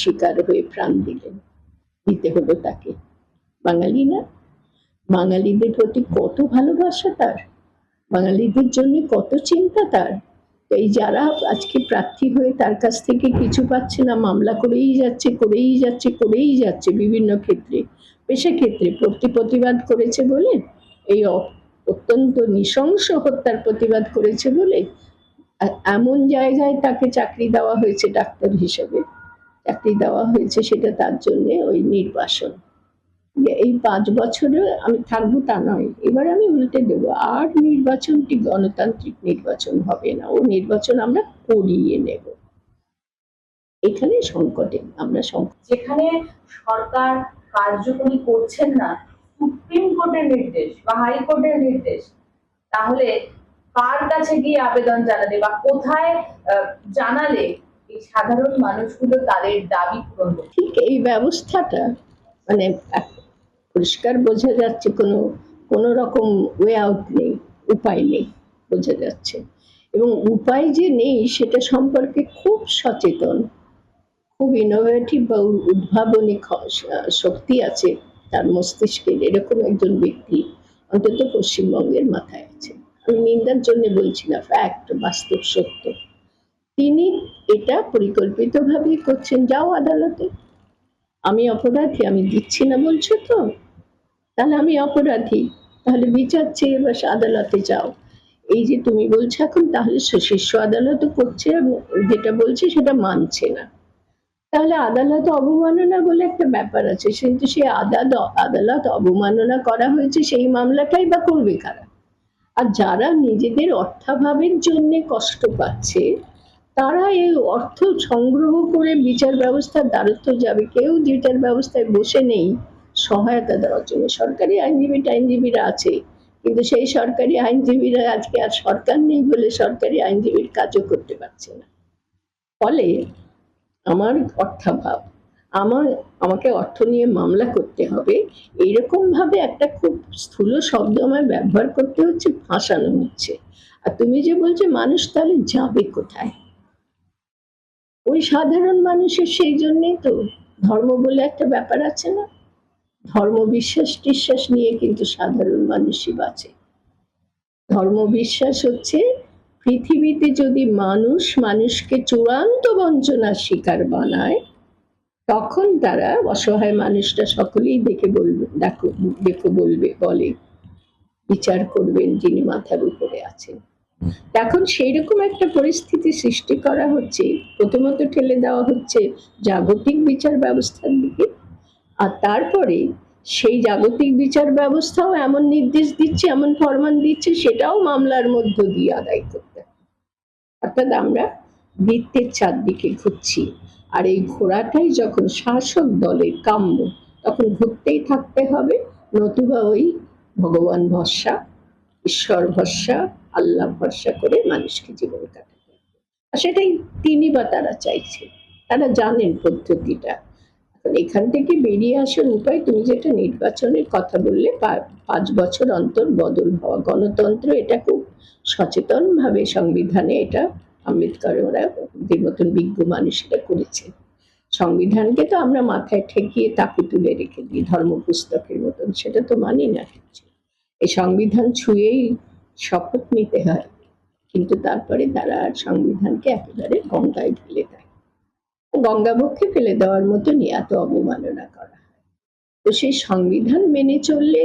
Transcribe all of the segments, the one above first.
শিকার হয়ে প্রাণ দিলেন। দিতে হলো তাকে। বাঙালি না? বাঙালিদের প্রতি কত ভালোবাসা তার? বাঙালিদের জন্য কত চিন্তা তার? এই যারা আজকে প্রার্থী হয়ে তার কাছ থেকে কিছু পাচ্ছে না, মামলা করেই যাচ্ছে করেই যাচ্ছে করেই যাচ্ছে বিভিন্ন ক্ষেত্রে পেশা ক্ষেত্রে প্রতি প্রতিবাদ করেছে বলে, এই অত্যন্ত নৃশংস হত্যার প্রতিবাদ করেছে বলে এমন জায়গায় তাকে চাকরি দেওয়া হয়েছে ডাক্তার হিসেবে। চাকরি দেওয়া হয়েছে সেটা তার জন্য ওই নির্বাসন। এই পাঁচ বছরে আমি থাকব তা নয়, এবার আমি উল্টে দেবো। আর নির্বাচনটি গণতান্ত্রিক নির্বাচন হবে না, ও নির্বাচন আমরা করিয়ে নেব। এখানে সংকটে আমরা সংকট যেখানে সরকার কার্যকরী করছেন না, সুপ্রিম কোর্টের নির্দেশ বা হাইকোর্টের নির্দেশ, তাহলে কার কাছে গিয়ে আবেদন জানালে বা কোথায় জানালে সাধারণ মানুষগুলো তাদের দাবি পূরণ ঠিক এই ব্যবস্থাটা মানে পরিষ্কার বোঝা যাচ্ছে কোনো কোনো রকম ওয়ে আউট নেই, উপায় নেই, বোঝা যাচ্ছে। এবং উপায় যে নেই সেটা সম্পর্কে খুব সচেতন, খুব ইনোভেটিভ বা উদ্ভাবনী শক্তি আছে তার মস্তিষ্কের। এরকম একজন ব্যক্তি অন্তত পশ্চিমবঙ্গের মাথায় আছে। আমি নিন্দার জন্য বলছি না ফ্যাক্ট বাস্তব, সত্য। তিনি এটা পরিকল্পিতভাবেই করছেন, যাও আদালতে। আমি অপরাধী, আমি দিচ্ছি না, বলছো তো? তাহলে আমি অপরাধী। তাহলে বিচার চেয়ে বাস আদালতে যাও। এই যে তুমি বলছো এখন, তাহলে শীর্ষ আদালতও করছে যেটা বলছে সেটা মানছে না। তাহলে আদালত অবমাননা বলে একটা ব্যাপার আছে। কিন্তু সেই আদালত আদালত অবমাননা করা হয়েছে সেই মামলাটাই বা করবে কারা? আর যারা নিজেদের অর্থাভাবের জন্য কষ্ট পাচ্ছে তারা এই অর্থ সংগ্রহ করে বিচার ব্যবস্থার দ্বারস্থ যাবে। কেউ বিচার ব্যবস্থায় বসে নেই সহায়তা দেওয়ার জন্য। সরকারি আইনজীবী আইনজীবীরা আছে, কিন্তু সেই সরকারি আইনজীবীরা আজকে আর সরকার নেই বলে সরকারি আইনজীবীর কাজও করতে পারছে না। ফলে আমার অর্থাভাব, আমার, আমাকে অর্থ নিয়ে মামলা করতে হবে এইরকম ভাবে একটা খুব স্থূল শব্দ আমায় ব্যবহার করতে হচ্ছে, ফাঁসানো হচ্ছে। আর তুমি যে বলছো মানুষ তাহলে যাবে কোথায়? ওই সাধারণ মানুষের সেই জন্যই তো ধর্ম বলে একটা ব্যাপার আছে না? ধর্ম বিশ্বাস টিশ্বাস নিয়ে কিন্তু সাধারণ মানুষই বাঁচে। ধর্ম বিশ্বাস হচ্ছে পৃথিবীতে যদি মানুষ মানুষকে চূড়ান্ত বঞ্চনার শিকার বানায়, তখন তারা অসহায় মানুষটা সকলেই দেখে বলবে, দেখো দেখো বলবে, বলে, বিচার করবেন যিনি মাথার উপরে আছেন। এখন সেই রকম একটা পরিস্থিতি সৃষ্টি করা হচ্ছে, প্রথমত ঠেলে দেওয়া হচ্ছে জাগতিক বিচার ব্যবস্থার দিকে, আর তারপরে সেই জাগতিক বিচার ব্যবস্থাও এমন নির্দেশ দিচ্ছে, এমন ফরমান দিচ্ছে, সেটাও মামলার মধ্য দিয়ে আদায় করতে। অর্থাৎ আমরা বৃত্তের চারদিকে ঘুরছি, আর এই ঘোরাটাই যখন শাসক দলের কাম্য, তখন ঘুরতেই থাকতে হবে, নতুবা ওই ভগবান ভরসা ঈশ্বর ভরসা, আল্লাহ ভরসা করে মানুষকে জীবন কাটাতে আর সেটাই তিনি বা তারা চাইছে। তারা জানেন পদ্ধতিটা। এখন থেকে বেরিয়ে আসার উপায়, তুমি যেটা নির্বাচনের কথা বললে পাঁচ বছর অন্তর বদল হওয়া গণতন্ত্র, এটা খুব সচেতনভাবে সংবিধানে এটা আম্বেদকর ওরা মতন বিজ্ঞ মানুষেরা করেছে। সংবিধানকে তো আমরা মাথায় ঠেকিয়ে তাকে তুলে রেখে দিই ধর্ম পুস্তকের মতন, সেটা তো মানি না কিছু। এই সংবিধান ছুঁয়েই শপথ নিতে হয়। কিন্তু তারপরে তারা আর সংবিধানকে একেবারে গঙ্গায় ফেলে দেয়। গঙ্গাবক্ষে ফেলে দেওয়ার মতনই এত অবমাননা করা তো সেই সংবিধান মেনে চললে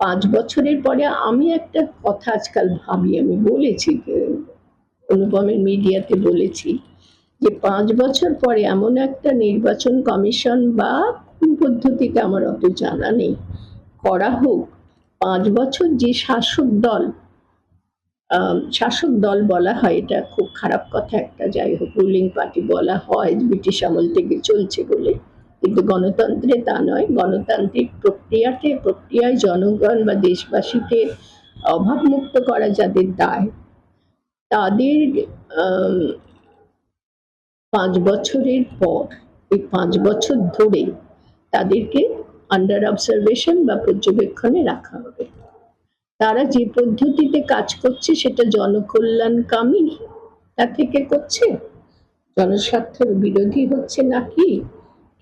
পাঁচ বছরের পরে আমি একটা কথা আজকাল ভাবি, আমি বলেছি অনুপমের মিডিয়াতে বলেছি যে, পাঁচ বছর পরে এমন একটা নির্বাচন কমিশন বা কোন পদ্ধতিতে আমার অত জানা নেই। করা হোক পাঁচ বছর যে শাসক দল শাসক দল বলা হয়, এটা খুব খারাপ কথা একটা। যাই হোক রুলিং পার্টি বলা হয়, ব্রিটিশ আমল থেকে চলছে বলে। কিন্তু গণতন্ত্রে তা নয়। গণতান্ত্রিক প্রক্রিয়াতে, প্রক্রিয়ায় জনগণ বা দেশবাসীকে অভাবমুক্ত করা যাদের দায়, তাদের পাঁচ বছরের পর, এই পাঁচ বছর ধরে তাদেরকে আন্ডার অবজারভেশন বা পর্যবেক্ষণে রাখা হবে। তারা যে পদ্ধতিতে কাজ করছে সেটা জনকল্যাণকামী তা থেকে করছে? জনস্বার্থের বিরোধী হচ্ছে নাকি?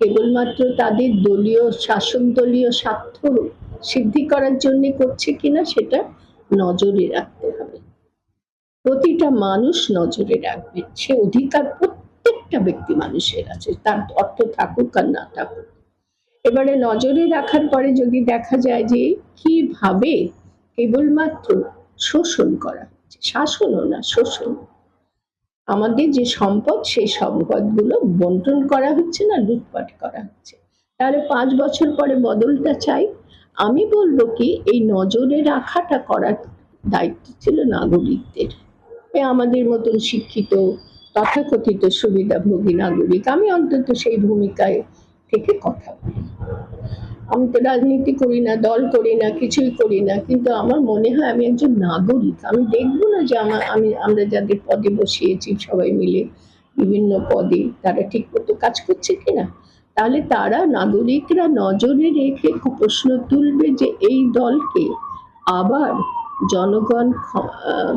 কেবলমাত্র তাদের দলীয় শাসক দলীয় স্বার্থ সিদ্ধি করার জন্য করছে কিনা সেটা নজরে রাখতে হবে। প্রতিটা মানুষ নজরে রাখবে। সে অধিকার প্রত্যেকটা ব্যক্তি মানুষের আছে। তার অর্থ থাকুক আর না থাকুক। এবারে নজরে রাখার পরে যদি দেখা যায় যে কীভাবে কেবলমাত্র শোষণ করা শাসনও না শোষণ, আমাদের যে সম্পদ, সেই সম্পদগুলো বন্টন করা হচ্ছে না, লুটপাট করা হচ্ছে। তাহলে পাঁচ বছর পরে বদলটা চাই? আমি বলব কি, এই নজরে রাখাটা করার দায়িত্ব ছিল নাগরিকদের। আমাদের মতন শিক্ষিত, তথাকথিত সুবিধাভোগী নাগরিক। আমি অন্তত সেই ভূমিকায় থেকে কথা বলি। আমি তো রাজনীতি করি না, দল করি না, কিছুই করি না, কিন্তু আমার মনে হয় আমি একজন নাগরিক। আমি দেখব না যে আমার, আমি, আমরা যাদের পদে বসিয়েছি সবাই মিলে বিভিন্ন পদে তারা ঠিক মতো কাজ করছে কিনা? তাহলে তারা নাগরিকরা নজরে রেখে প্রশ্ন তুলবে যে এই দলকে আবার জনগণ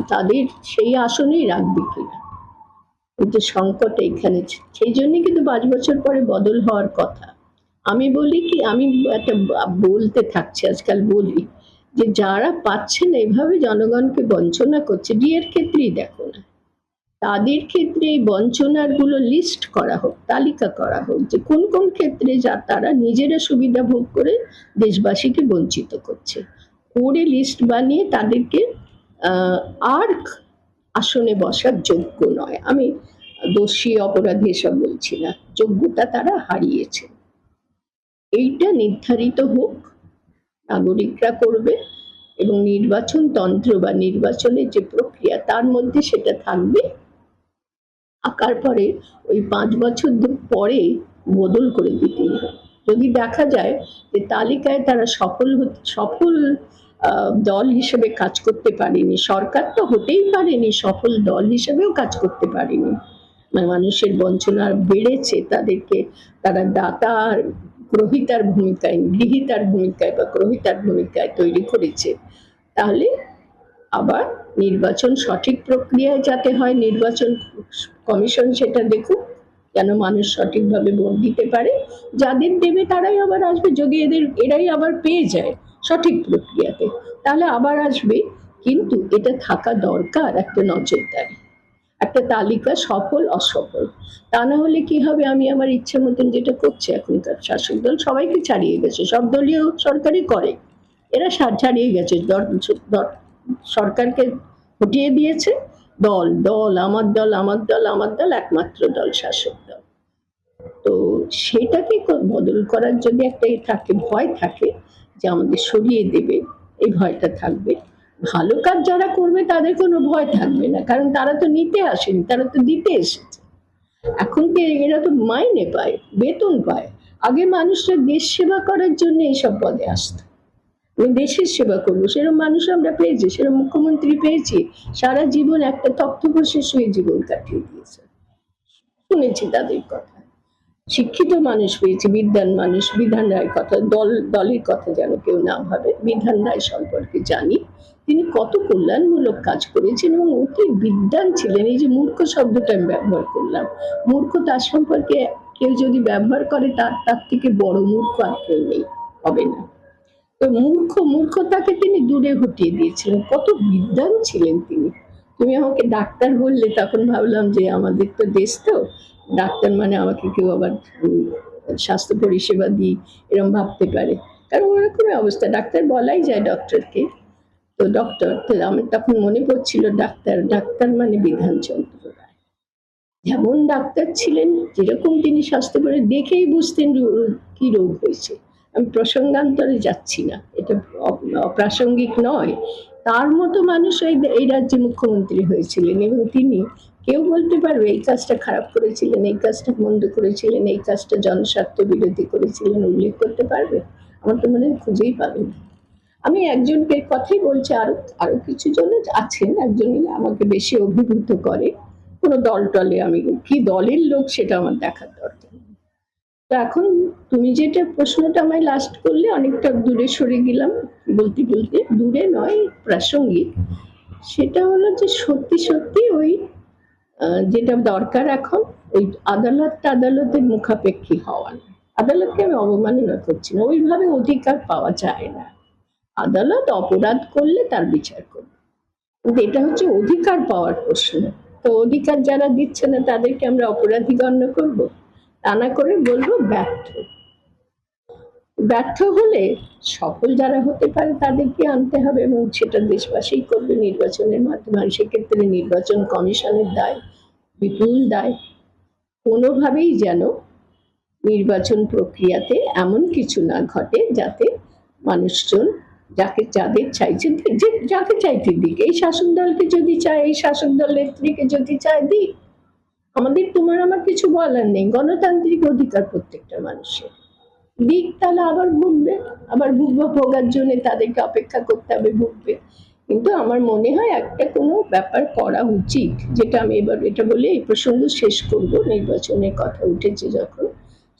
তাদের সেই আসনেই রাখবে কিনা? কিন্তু সংকট এইখানে সেই জন্য কিন্তু পাঁচ বছর পরে বদল হওয়ার কথা। আমি বলি কি, আমি একটা বলতে থাকছি, আজকাল বলি যে যারা পাচ্ছে না, এভাবে জনগণকে বঞ্চনা করছে, বিয়ের ক্ষেত্রেই দেখো না। তাদের ক্ষেত্রে এই বঞ্চনারগুলো লিস্ট করা হোক, তালিকা করা হোক যে কোন কোন ক্ষেত্রে যা তারা নিজেরা সুবিধা ভোগ করে দেশবাসীকে বঞ্চিত করছে। করে লিস্ট বানিয়ে তাদেরকে আর আসনে বসার যোগ্য নয়। আমি দোষী, অপরাধী এসব বলছি না। যোগ্যতা তারা হারিয়েছে। এইটা নির্ধারিত হোক, নাগরিকরা করবে এবং নির্বাচন তন্ত্র বা নির্বাচনের যে প্রক্রিয়া, তার মধ্যে সেটা থাকবে। আঁকার পরে ওই পাঁচ বছর পরে বদল করে দিতেই হবে। যদি দেখা যায় যে তালিকায় তারা সফল সফল দল হিসেবে কাজ করতে পারেনি। সরকার তো হতেই পারেনি, সফল দল হিসেবেও কাজ করতে পারেনি। মানে মানুষের বঞ্চনা বেড়েছে, তাদেরকে, তারা দাতা গ্রহিতার ভূমিকায়, গৃহীতার ভূমিকায় বা গ্রহিতার ভূমিকায় তৈরি করেছে। তাহলে আবার নির্বাচন সঠিক প্রক্রিয়ায় যাতে হয়, নির্বাচন কমিশন সেটা দেখুক যেন মানুষ সঠিকভাবে ভোট দিতে পারে। যাদের দেবে তারাই আবার আসবে, যদি এদের, এরাই আবার পেয়ে যায়। সঠিক প্রক্রিয়াতে। তাহলে আবার আসবে, কিন্তু এটা থাকা দরকার একটা নজরদারি। একটা তালিকা সফল, অসফল। তা না হলে কি হবে? আমি আমার ইচ্ছে মতন যেটা করছে এখনকার শাসক দল সবাইকে ছাড়িয়ে গেছে। সব দলীয় সরকারই করে। এরা ছাড়িয়ে গেছে। সরকারকে হটিয়ে দিয়েছে। দল দল, আমার দল আমার দল আমার দল, একমাত্র দল শাসক দল। তো সেটাকে বদল করার যদি একটা থাকে, ভয় থাকে যে আমাদের সরিয়ে দেবে, এই ভয়টা থাকবে। ভালো কাজ যারা করবে, তাদের কোনো ভয় থাকবে না, কারণ তারা তো নিতে আসেনি, তারা তো দিতে এসেছে। এখন তো এরা তো মাইনে পায়, বেতন পায়। আগে মানুষরা দেশ সেবা করার জন্য এইসব পদে আসতো। আমি দেশের সেবা করব সেরকম মানুষ আমরা পেয়েছি সেরকম মুখ্যমন্ত্রী পেয়েছি, সারা জীবন একটা তক্তপোষের হয়ে জীবন কাটিয়ে দিয়েছে। শুনেছি তাদের কথা। শিক্ষিত মানুষ পেয়েছি বিদ্যান মানুষ, বিধান রায়ের কথা, দল, দলের কথা যেন কেউ না ভাবে, বিধান রায় সম্পর্কে জানি। তিনি কত কল্যাণমূলক কাজ করেছেন এবং অতি বিদ্যান ছিলেন। এই যে মূর্খ শব্দটা আমি ব্যবহার করলাম। মূর্খ তার সম্পর্কে কেউ যদি ব্যবহার করে, তার তার থেকে বড় মূর্খ আর কেউ নেই, হবে না। তো মূর্খ, মূর্খতাকে তিনি দূরে হটিয়ে দিয়েছিলেন। কত বিদ্যান ছিলেন তিনি। তুমি আমাকে ডাক্তার বললে, তখন ভাবলাম যে আমাদের তো দেশ তো ডাক্তার মানে আমাকে কেউ আবার স্বাস্থ্য পরিষেবা দিই এরকম ভাবতে পারে। কারণ ওরকমই অবস্থা। ডাক্তার বলাই যায় ডক্টরকে। তো ডক্টর, তো আমার তখন মনে পড়ছিল ডাক্তার ডাক্তার মানে বিধানচন্দ্র যেমন ডাক্তার ছিলেন, যেরকম তিনি স্বাস্থ্য করে দেখেই বুঝতেন কি রোগ হয়েছে। আমি প্রসঙ্গান্তরে যাচ্ছি না। এটা অপ্রাসঙ্গিক নয়। তার মতো মানুষ এই রাজ্যে মুখ্যমন্ত্রী হয়েছিলেন এবং তিনি কেউ বলতে পারবে, এই কাজটা খারাপ করেছিলেন, এই কাজটা মন্দ করেছিলেন, এই কাজটা জনস্বার্থ বিরোধী করেছিলেন, উল্লেখ করতে পারবে আমার তো মনে হয় খুঁজেই পাবেন। আমি একজনকে কথাই বলছি, আরও আরও কিছু জন আছেন একজন আমাকে বেশি অভিভূত করে কোনো দল টলে আমি, কি দলের লোক সেটা আমার দেখার দরকার। তো এখন তুমি যেটা প্রশ্নটা আমায় লাস্ট করলে, অনেকটা দূরে সরে গেলাম, বলতে বলতে দূরে নয়, প্রাসঙ্গিক সেটা হলো যে সত্যি সত্যি ওই যেটা দরকার এখন, ওই আদালত আদালতের মুখাপেক্ষী হওয়া। না আদালতকে আমি অবমাননা করছি না, ওইভাবে অধিকার পাওয়া যায় না। আদালত অপরাধ করলে তার বিচার করবে। কিন্তু এটা হচ্ছে অধিকার পাওয়ার প্রশ্ন। তো অধিকার যারা দিচ্ছে না, তাদেরকে আমরা অপরাধী গণ্য করব? তা না করে বলব ব্যর্থ। ব্যর্থ হলে সফল যারা হতে পারে, তাদেরকে আনতে হবে এবং সেটা দেশবাসী করবে। নির্বাচনের মাধ্যমে, সেক্ষেত্রে নির্বাচন কমিশনের দায়। বিপুল দায়। কোনোভাবেই যেন নির্বাচন প্রক্রিয়াতে এমন কিছু না ঘটে যাতে মানুষজন যাকে যাদের চাইছে যে যাকে চাইতে দিক। এই শাসক দলকে যদি চায়, এই শাসক দল নেত্রীকে যদি চায়, দিক। আমাদের তোমার আমার কিছু বলার নেই। গণতান্ত্রিক অধিকার প্রত্যেকটা মানুষের। দিক তাহলে আবার ভুগবে। আবার ভুগবো ভোগার জন্য তাদেরকে অপেক্ষা করতে হবে, ভুগবে। কিন্তু আমার মনে হয় একটা কোনো ব্যাপার করা উচিত, যেটা আমি এবার এটা বলে এই প্রসঙ্গ শেষ করব নির্বাচনের কথা উঠেছে যখন।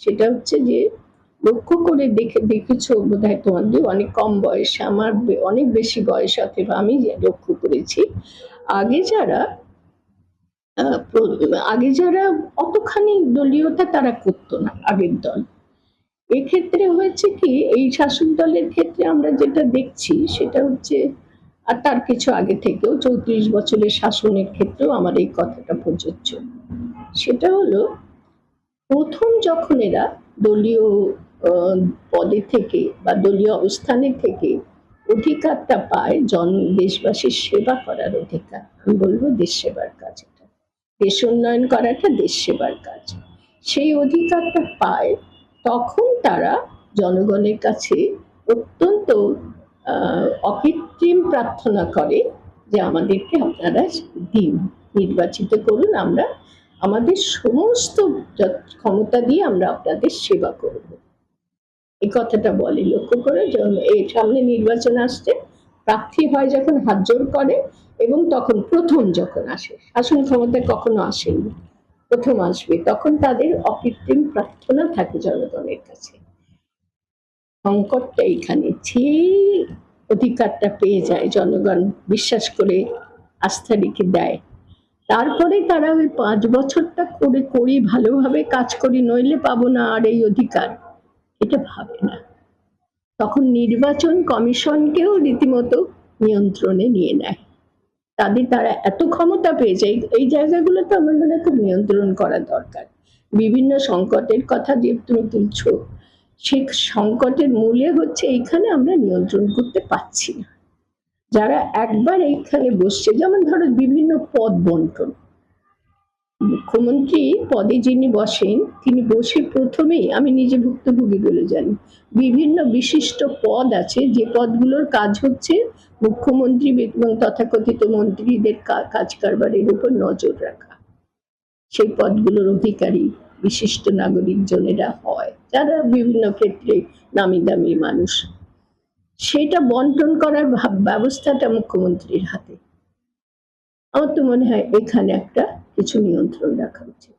সেটা হচ্ছে যে, লক্ষ্য করে দেখে, দেখেছ বোধ হয় তোমাদের অনেক কম বয়সে, আমার অনেক বেশি বয়স অথবা আমি লক্ষ্য করেছি। আগে যারা আগে যারা অতখানি দলীয়তা তারা করতো না আগের দল। এক্ষেত্রে হয়েছে কি, এই শাসক দলের ক্ষেত্রে আমরা যেটা দেখছি, সেটা হচ্ছে আর তার কিছু আগে থেকেও চৌত্রিশ বছরের শাসনের ক্ষেত্রেও আমার এই কথাটা প্রযোজ্য। সেটা হলো, প্রথম যখন এরা দলীয় পদে থেকে বা দলীয় অবস্থানে থেকে অধিকারটা পায়, জন, দেশবাসীর সেবা করার অধিকার। আমি বলব দেশ সেবার কাজ এটা। দেশ উন্নয়ন করাটা দেশ সেবার কাজ। সেই অধিকারটা পায়, তখন তারা জনগণের কাছে অত্যন্ত অকৃত্রিম প্রার্থনা করে যে আমাদেরকে আপনারা দিন, নির্বাচিত করুন। আমরা আমাদের সমস্ত ক্ষমতা দিয়ে আমরা আপনাদের সেবা করব। এই কথাটা বলে, লক্ষ্য করে এই সামনে নির্বাচন আসছে, প্রার্থী হয় যখন হাত জোর করে এবং তখন প্রথম যখন আসে, শাসন ক্ষমতা কখনো আসেনি, প্রথম আসবে, তখন তাদের অকৃত্রিম প্রার্থনা থাকে জনগণের কাছে। সংকটটা এখানে যে অধিকারটা পেয়ে যায়, জনগণ বিশ্বাস করে আস্থা রেখে দেয়। তারপরে তারা ওই পাঁচ বছরটা করে, করি ভালোভাবে কাজ করি, নইলে পাবো না আর এই অধিকার। এটা ভাবে না। তখন নির্বাচন কমিশনকেও রীতিমতো নিয়ন্ত্রণে নিয়ে নেয়। তাদের তারা এত ক্ষমতা পেয়ে যায়, এই জায়গাগুলোতে আমার মনে খুব নিয়ন্ত্রণ করা দরকার। বিভিন্ন সংকটের কথা যে তুমি তুলছো সে সংকটের মূলে হচ্ছে এইখানে আমরা নিয়ন্ত্রণ করতে পারছি না। যারা একবার এইখানে বসছে, যেমন ধরো বিভিন্ন পদ বন্টন। মুখ্যমন্ত্রী পদে যিনি বসেন, তিনি বসে প্রথমেই, আমি নিজে ভুক্তভোগী বলে জানি, বিভিন্ন বিশিষ্ট পদ আছে, যে পদগুলোর কাজ হচ্ছে মুখ্যমন্ত্রী এবং তথাকথিত মন্ত্রীদের কাজ কারবারের উপর নজর রাখা। সেই পদগুলোর অধিকারী বিশিষ্ট নাগরিক জনেরা হয়। যারা বিভিন্ন ক্ষেত্রে নামি দামি মানুষ, সেটা বন্টন করার ব্যবস্থাটা মুখ্যমন্ত্রীর হাতে। আমার তো মনে হয় এখানে একটা কিছু নিয়ন্ত্রণ রাখা উচিত।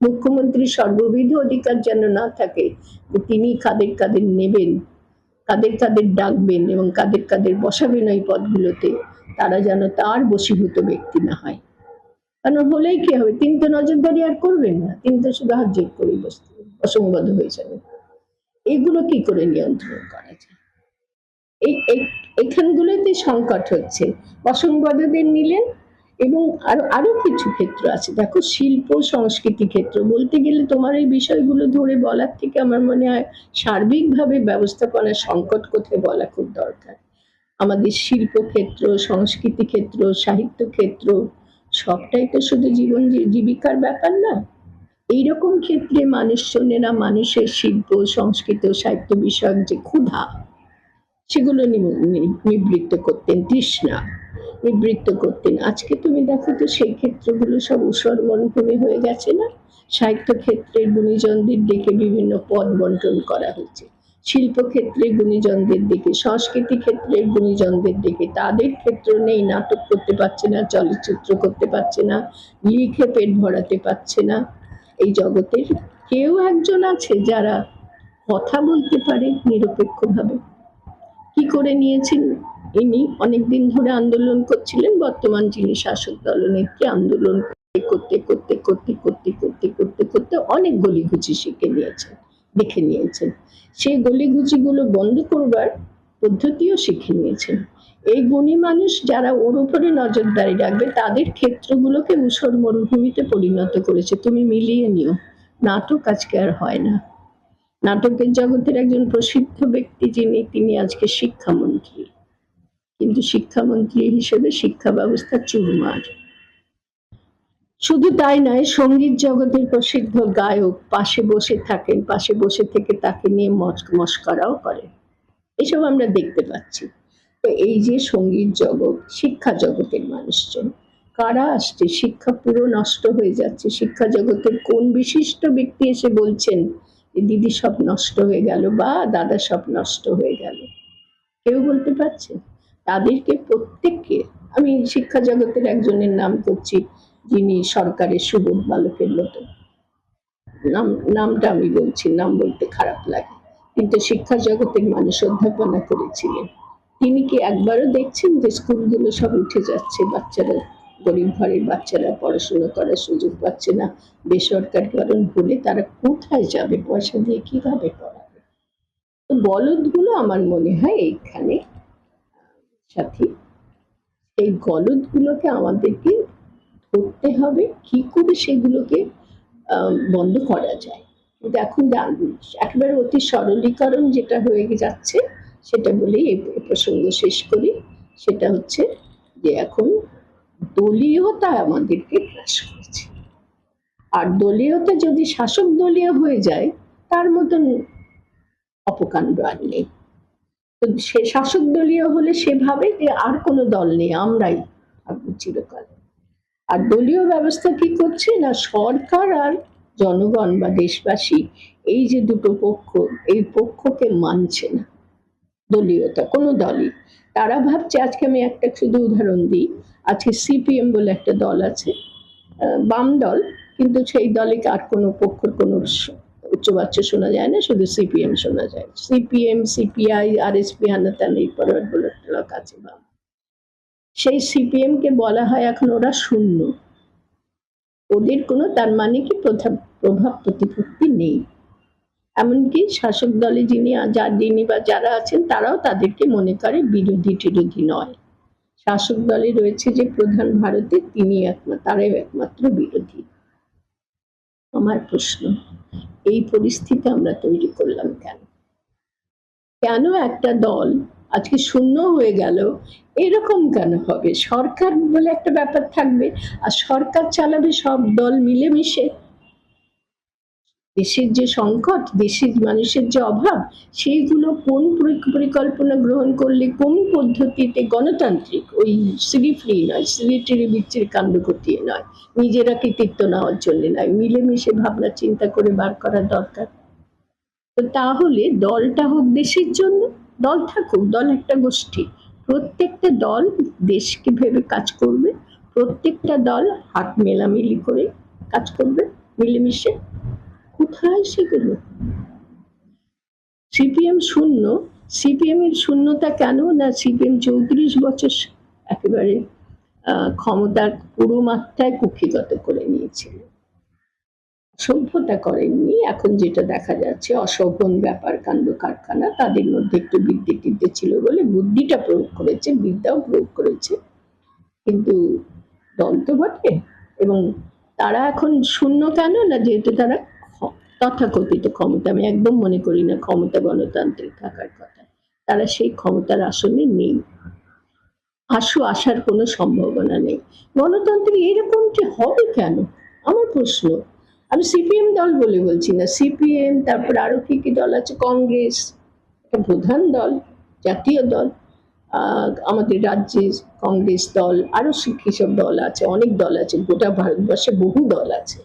মুখ্যমন্ত্রীর সর্ববিধ অধিকার যেন না থাকে তিনি কাদের কাদের নেবেন, কাদের কাদের ডাকবেন এবং কাদের কাদের বসাবেন ওই পদগুলোতে তারা যেন তার বশীভূত ব্যক্তি না হয়। কারণ হলেই কি হবে? তিনি তো নজরদারি আর করবেন না। তিনি তো শুধু হাত জোর করেই বসতে অসংবদ্ধ হয়ে যাবে। এগুলো কি করে নিয়ন্ত্রণ করা যায়? এই, এখানগুলোতে সংকট হচ্ছে। অসংবাদদের নিলেন এবং আরও আরও কিছু ক্ষেত্র আছে। দেখো, শিল্প, সংস্কৃতি ক্ষেত্র বলতে গেলে তোমার এই বিষয়গুলো ধরে বলার থেকে আমার মনে হয় সার্বিকভাবে ব্যবস্থাপনার সংকট কোথায় বলা খুব দরকার। আমাদের শিল্প ক্ষেত্র, সংস্কৃতি ক্ষেত্র, সাহিত্য ক্ষেত্র, সবটাই তো শুধু জীবন জীবিকার ব্যাপার না। এইরকম ক্ষেত্রে মানুষজনেরা মানুষের শিল্প, সংস্কৃত সাহিত্য বিষয়ক যে ক্ষুধা, সেগুলো নিবৃত্ত করতেন তৃষ্ণা, নিবৃত্ত করতেন। আজকে তুমি দেখো তো সেই ক্ষেত্রগুলো সব উসর মরুভূমি হয়ে গেছে না? সাহিত্য ক্ষেত্রের গুণীজনদের দিকে বিভিন্ন পদ বন্টন করা হয়েছে শিল্প ক্ষেত্রে গুণীজনদের দিকে সংস্কৃতি ক্ষেত্রে গুণীজনদের দিকে, তাদের ক্ষেত্র নেই, নাটক করতে পারছে না, চলচ্চিত্র করতে পারছে না, লিখে পেট ভরাতে পারছে না। এই জগতের কেউ একজন আছে যারা কথা বলতে পারে নিরপেক্ষভাবে। কি করে নিয়েছেন ইনি? অনেকদিন ধরে আন্দোলন করছিলেন, বর্তমান যিনি শাসক দলনেত্রী আন্দোলন করতে করতে করতে করতে করতে করতে করতে অনেক গলিগুচি শিখে নিয়েছেন, দেখে নিয়েছেন। সেই গলিগুচিগুলো বন্ধ করবার পদ্ধতিও শিখে নিয়েছেন। এই গুণী মানুষ যারা ওর উপরে নজরদারি রাখবে, তাদের ক্ষেত্রগুলোকে উসর মরুভূমিতে পরিণত করেছে। তুমি মিলিয়ে নিও। নাটক আজকে আর হয় না। নাটকের জগতের একজন প্রসিদ্ধ ব্যক্তি যিনি, তিনি আজকে শিক্ষামন্ত্রী। কিন্তু শিক্ষামন্ত্রী হিসেবে শিক্ষা ব্যবস্থা চুরমার। শুধু তাই নয়, সংগীত জগতের প্রসিদ্ধ গায়ক পাশে বসে থাকেন, পাশে বসে থেকে তাকে নিয়ে মস্ক- মস্করাও করে। এসব আমরা দেখতে পাচ্ছি। তো এই যে সংগীত জগৎ, শিক্ষা জগতের মানুষজন, কারা আসছে? শিক্ষা পুরো নষ্ট হয়ে যাচ্ছে। শিক্ষা জগতের কোন বিশিষ্ট ব্যক্তি এসে বলছেন দিদি সব নষ্ট হয়ে গেল বা দাদা সব নষ্ট হয়ে গেল কেউ বলতে পারছে? তাদেরকে প্রত্যেককে আমি শিক্ষা জগতের একজনের নাম করছি, যিনি সরকারের সুবোধ বালকের মতো। নাম, নামটা আমি বলছি, নাম বলতে খারাপ লাগে। কিন্তু শিক্ষা জগতের মানুষ অধ্যাপনা করেছিলেন। তিনি কি একবারও দেখছেন যে স্কুলগুলো সব উঠে যাচ্ছে? বাচ্চারা গরিব ঘরের বাচ্চারা পড়াশোনা করার সুযোগ পাচ্ছে না। বেসরকারিকরণ হলে তারা কোথায় যাবে? পয়সা দিয়ে কীভাবে পড়াবে? তো বলদগুলো আমার মনে হয় এইখানে, সাথী, এই গলদগুলোকে আমাদেরকে ধরতে হবে। কি করে সেগুলোকে বন্ধ করা যায়? কিন্তু এখন একেবারে অতি সরলীকরণ যেটা হয়ে যাচ্ছে সেটা বলেই এই প্রসঙ্গ শেষ করি। সেটা হচ্ছে যে এখন দলীয়তা আমাদেরকে গ্রাস করেছে। আর দলীয়তা যদি শাসক দলীয় হয়ে যায়, তার মতন অপকাণ্ড আর নেই। তো সে শাসক দলীয় হলে সে ভাবে যে আর কোনো দল নেই, আমরাই থাকব চিরকাল। আর দলীয় ব্যবস্থা কি করছে না সরকার আর জনগণ বা দেশবাসী, এই যে দুটো পক্ষ, এই পক্ষকে মানছে না। দলীয়তা, কোনো দলই। তারা ভাবছে, আজকে আমি একটা শুধু উদাহরণ দিই, আজকে সিপিএম বলে একটা দল আছে বাম দল, কিন্তু সেই দলে আর কোনো পক্ষের কোনো উচ্চবাচ্য শোনা যায় না, শুধু সিপিএম শোনা যায়। সিপিএম, সিপিআই আর এসপি হানাতান, এই লোক আছে বাম। সেই সিপিএম কে বলা হয় এখন ওরা শূন্য। ওদের কোনো, তার মানে কি প্রভাব প্রতিপত্তি নেই। এমনকি শাসক দলে যিনি যার যিনি বা যারা আছেন তারাও তাদেরকে মনে করে বিরোধী টিরোধী নয়। শাসক দলে রয়েছে যে প্রধান ভারতে তিনি একমাত্র তারাই একমাত্র বিরোধী। আমার প্রশ্ন, এই পরিস্থিতি আমরা তৈরি করলাম কেন? কেন একটা দল আজকে শূন্য হয়ে গেল, এরকম কেন হবে? সরকার বলে একটা ব্যাপার থাকবে, আর সরকার চালাবে সব দল মিলেমিশে দেশের যে সংকট, দেশের মানুষের যে অভাব, সেইগুলো কোন পরিকল্পনা গ্রহণ করলে, কোন পদ্ধতিতে গণতান্ত্রিক ওই সিঁড়ি ফ্রি নয় সিঁড়ি টিড়ি বিচ্ছির কাণ্ড ঘটিয়ে নয়? নিজেরা কৃতিত্ব নেওয়ার জন্য নয়, মিলেমিশে ভাবনা চিন্তা করে বার করা দরকার। তো তাহলে দলটা হোক দেশের জন্য, দল থাকুক, দল একটা গোষ্ঠী। প্রত্যেকটা দল দেশকে ভেবে কাজ করবে, প্রত্যেকটা দল হাত মেলামেলি করে কাজ করবে, মিলেমিশে কোথায় সেগুলো সিপিএম শূন্য, সিপিএম এর শূন্যতা কেন না সিপিএম চৌত্রিশ বছর একেবারে ক্ষমতার পুরো মাত্রায় কুক্ষিগত করে নিয়েছিল। সভ্যতা করেননি, এখন যেটা দেখা যাচ্ছে অশোভন ব্যাপার, কাণ্ড কারখানা, তাদের মধ্যে একটু বৃদ্ধি টিদ্যে ছিল বলে বুদ্ধিটা প্রয়োগ করেছে, বিদ্যাও প্রয়োগ করেছে। কিন্তু দল তো বটে এবং তারা এখন শূন্য কেন না, যেহেতু তারা তথাকথিত ক্ষমতা, আমি একদম মনে করি না ক্ষমতা গণতান্ত্রিক থাকার কথা। তারা সেই ক্ষমতার আসনে নেই। আসু আসার কোনো সম্ভাবনা নেই। গণতন্ত্র এরকমটি হবে কেন? আমার প্রশ্ন। আমি সিপিএম দল বলে বলছি না। সিপিএম, তারপর আরও কি কি দল আছে? কংগ্রেস, একটা প্রধান দল, জাতীয় দল আমাদের রাজ্যে কংগ্রেস দল, আরও সব দল আছে, অনেক দল আছে। গোটা ভারতবর্ষে বহু দল আছে।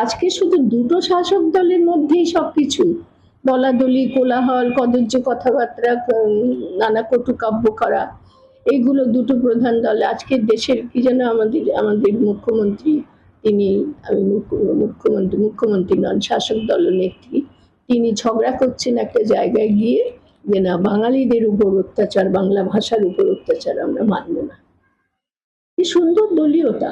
আজকে শুধু দুটো শাসক দলের মধ্যেই সবকিছু। দলাদলি, কোলাহল কদর্য কথাবার্তা নানা কটু কাব্য করা এইগুলো দুটো প্রধান দল। আজকে দেশের কি যেন আমাদের আমাদের মুখ্যমন্ত্রী, তিনি, আমি মুখ্যমন্ত্রী মুখ্যমন্ত্রী নন, শাসক দল নেত্রী, তিনি ঝগড়া করছেন একটা জায়গায় গিয়ে যে না, বাঙালিদের উপর অত্যাচার, বাংলা ভাষার উপর অত্যাচার আমরা মানব না। কি সুন্দর দলীয়তা।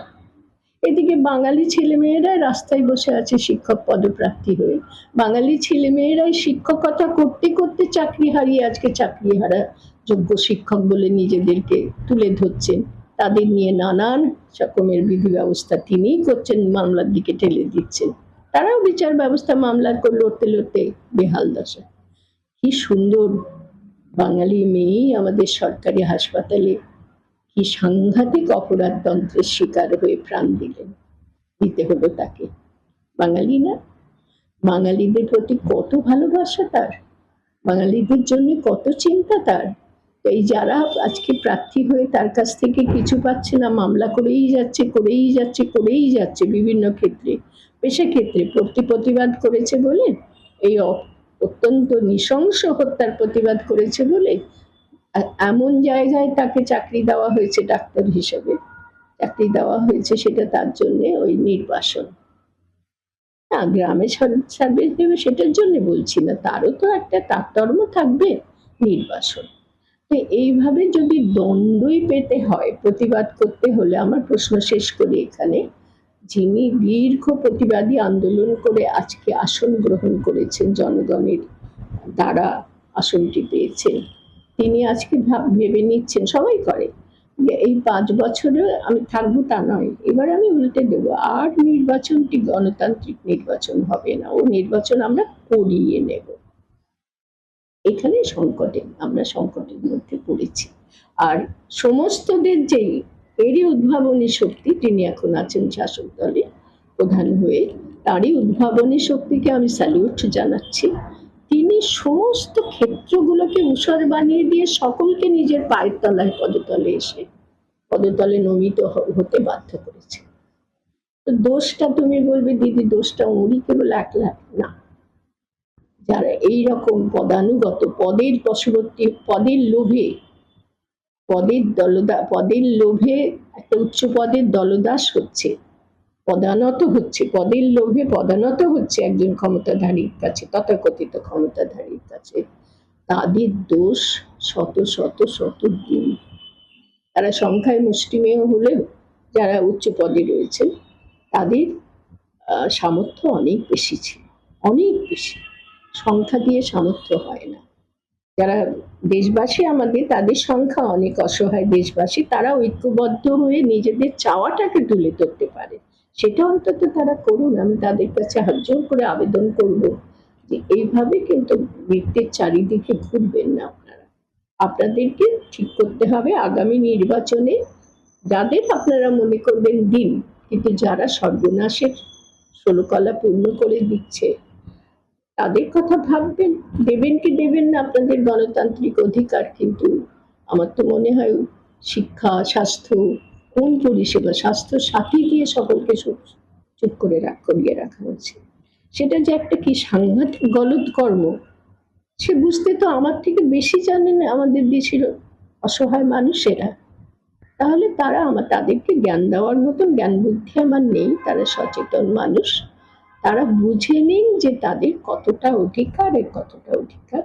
এদিকে বাঙালি ছেলেমেয়েরা রাস্তায় বসে আছে শিক্ষক পদপ্রার্থী হয়ে। বাঙালি ছেলেমেয়েরাই শিক্ষকতা করতে করতে চাকরি হারিয়ে আজকে চাকরি হারা যোগ্য শিক্ষক বলে নিজেদেরকে তুলে ধরছেন। তাদের নিয়ে নানান রকমের বিধি ব্যবস্থা তিনিই করছেন, মামলার দিকে ঠেলে দিচ্ছেন। তারাও বিচার ব্যবস্থা মামলার করে লড়তে লড়তে বেহাল দশা কি সুন্দর বাঙালি মেয়েই আমাদের সরকারি হাসপাতালে কি সাংঘাতিক অপরাধতন্ত্রের শিকার হয়ে প্রাণ দিলেন? দিতে হলো তাকে। বাঙালি না? বাঙালিদের প্রতি কত ভালোবাসা তার? বাঙালিদের জন্য কত চিন্তা তার? এই যারা আজকে প্রার্থী হয়ে তার কাছ থেকে কিছু পাচ্ছে না, মামলা করেই যাচ্ছে করেই যাচ্ছে করেই যাচ্ছে বিভিন্ন ক্ষেত্রে, পেশা ক্ষেত্রে প্রতি প্রতিবাদ করেছে বলে, এই অত্যন্ত নৃশংস হত্যার প্রতিবাদ করেছে বলে এমন জায়গায় তাকে চাকরি দেওয়া হয়েছে, ডাক্তার হিসেবে চাকরি দেওয়া হয়েছে সেটা তার জন্য ওই নির্বাসন। না, গ্রামে সার্ভিস দেবে সেটার জন্য বলছি না, তারও তো একটা তারতম্য থাকবে নির্বাসন। তো এইভাবে যদি দণ্ডই পেতে হয়, প্রতিবাদ করতে হলে আমার প্রশ্ন শেষ করি এখানে। যিনি দীর্ঘ প্রতিবাদী আন্দোলন করে আজকে আসন গ্রহণ করেছেন, জনগণের দ্বারা আসনটি পেয়েছেন। তিনি আজকে ভাব- নিচ্ছেন, সবাই করে যে এই পাঁচ বছরে আমি থাকব তা নয়। এবার আমি উল্টে দেব, আর নির্বাচনটি গণতান্ত্রিক নির্বাচন হবে না, ও নির্বাচন আমরা করিয়ে নেব। এখানে সংকটে, আমরা সংকটের মধ্যে পড়েছি। আর সমস্তদের যেই এরই উদ্ভাবনী শক্তি, তিনি এখন আছেন শাসক দলে প্রধান হয়ে, তারই উদ্ভাবনী শক্তিকে আমি স্যালিউট জানাচ্ছি। তিনি সমস্ত ক্ষেত্রগুলোকে উসর বানিয়ে দিয়ে সকলকে নিজের পায়ের তলায় পদতলে এসে, পদতলে নমিত হতে বাধ্য করেছে তো দোষটা তুমি বলবে, দিদি দোষটা উনি কেবল একলা না। যারা এই রকম পদানুগত, পদের বশবর্তী পদের লোভে, পদের দলদা, পদের লোভে একটা উচ্চ পদের দলদাস হচ্ছে পদানত হচ্ছে, পদের লোভে পদানত হচ্ছে একজন ক্ষমতাধারীর কাছে, তথাকথিত ক্ষমতাধারীর কাছে। তাদের দোষ শত শত শত গুণ। তারা সংখ্যায় মুষ্টিমেয় হলেও যারা উচ্চ পদে রয়েছে তাদের সামর্থ্য অনেক বেশি ছিল, অনেক বেশি। সংখ্যা দিয়ে সামর্থ্য হয় না। যারা দেশবাসী আমাদের, তাদের সংখ্যা অনেক অসহায় দেশবাসী, তারা ঐক্যবদ্ধ হয়ে নিজেদের চাওয়াটাকে তুলে ধরতে পারে। সেটা অন্তত তারা করুন, আমি তাদের কাছে হাত জোর করে আবেদন করব যে এইভাবে কিন্তু বৃত্তের চারিদিকে ঘুরবেন না আপনারা। আপনাদেরকে ঠিক করতে হবে আগামী নির্বাচনে, যাদের আপনারা মনে করবেন দিন, কিন্তু যারা সর্বনাশের ষোলকলা পূর্ণ করে দিচ্ছে, তাদের কথা ভাববেন, দেবেন কি দেবেন না আপনাদের গণতান্ত্রিক অধিকার, কিন্তু আমার তো মনে হয় শিক্ষা, স্বাস্থ্য কোন পরিষেবা স্বাস্থ্য সাথী দিয়ে সকলকে চুপ করে রাখ, করিয়ে রাখা হয়েছে। সেটা যে একটা কি সাংঘাতিক গলত কর্ম? সে বুঝতে তো আমার থেকে বেশি জানেন আমাদের দেশের অসহায় মানুষেরা। তাহলে তারা আমার, তাদেরকে জ্ঞান দেওয়ার মতন জ্ঞান বুদ্ধি আমার নেই, তারা সচেতন মানুষ। তারা বুঝে নিন যে তাদের কতটা অধিকার আর কতটা অধিকার।